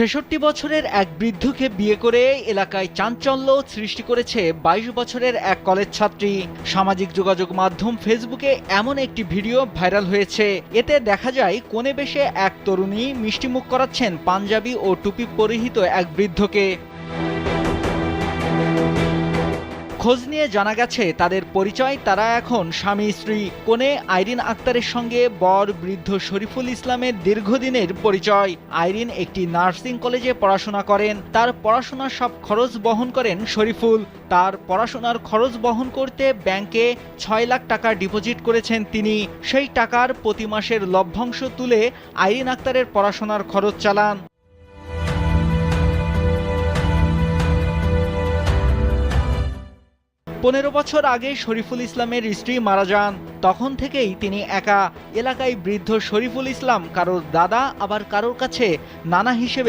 ছেষট্টি বছরের এক বৃদ্ধকে বিয়ে করে এলাকায় চাঞ্চল্য সৃষ্টি করেছে বাইশ বছরের এক কলেজ ছাত্রী। সামাজিক যোগাযোগ মাধ্যম ফেসবুকে এমন একটি ভিডিও ভাইরাল হয়েছে। এতে দেখা যায়, কোণে বেশে এক তরুণী মিষ্টিমুখ করাচ্ছেন পাঞ্জাবি ও টুপি পরিহিত এক বৃদ্ধকে। খোঁজ নিয়ে জানা গেছে, তাদের পরিচয়, তারা এখন স্বামী, স্ত্রী, কোনে আইরিন আক্তারের সঙ্গে বর বৃদ্ধ শরীফুল ইসলামের দীর্ঘদিনের পরিচয়। আইরিন একটি নার্সিং কলেজে পড়াশোনা করেন। তার পড়াশোনার সব খরচ বহন করেন শরীফুল। তার পড়াশোনার খরচ বহন করতে ব্যাংকে ছয় লাখ টাকা ডিপোজিট করেছেন তিনি। সেই টাকার প্রতি মাসের লভ্যাংশ তুলে আইরিন আক্তারের পড়াশোনার খরচ চালান। পনেরো বছর আগে শরীফুল ইসলামের স্ত্রী মারা যান। তখন থেকেই তিনি একা। এলাকায় বৃদ্ধ শরীফুল ইসলাম কারোর দাদা, আবার কারোর কাছে নানা হিসেবে